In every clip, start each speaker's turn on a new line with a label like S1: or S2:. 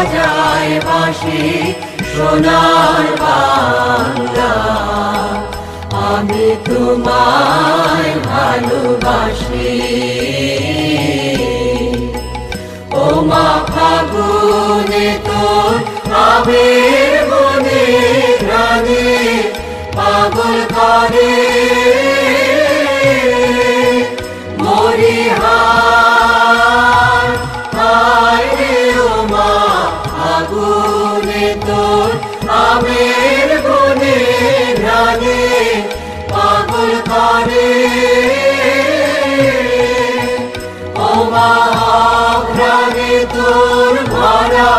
S1: বাজায় বাসি সোনার বাংলা। আমি তোমায় ভালোবাসি। ও মা ফাগুনে তোর ফাগুনে তোর আবির মনে প্রাণে পাগল করে। মা তোর ভরা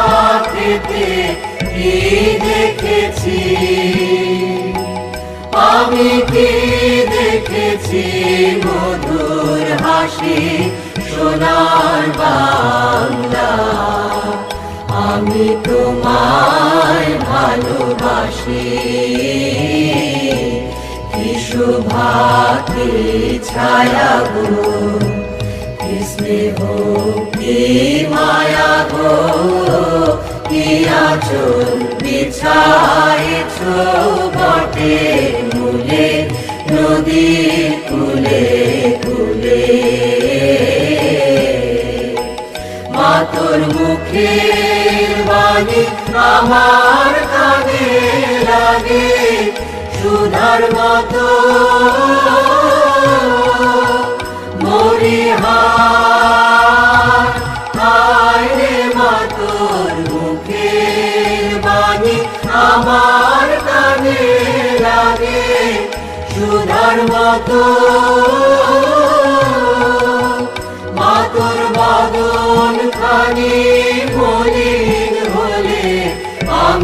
S1: খেতে কি দেখেছি? আমি কি দেখেছি মধুর হাসি, সোনার বাংলা? আমি তোমায় ভালোবাসি। কি শুভাতি ছায়া গো স্নেহ, কি মায়া গো, কি আচল বটে মূলে নদীর কুলে কুলে। মাতর মুখের বাণী আমার কানে লাগে, সুধার মতো। মরিহার হায় রে মাতর মুখের বাণী আমার কানে লাগে মাতর বাদন খানি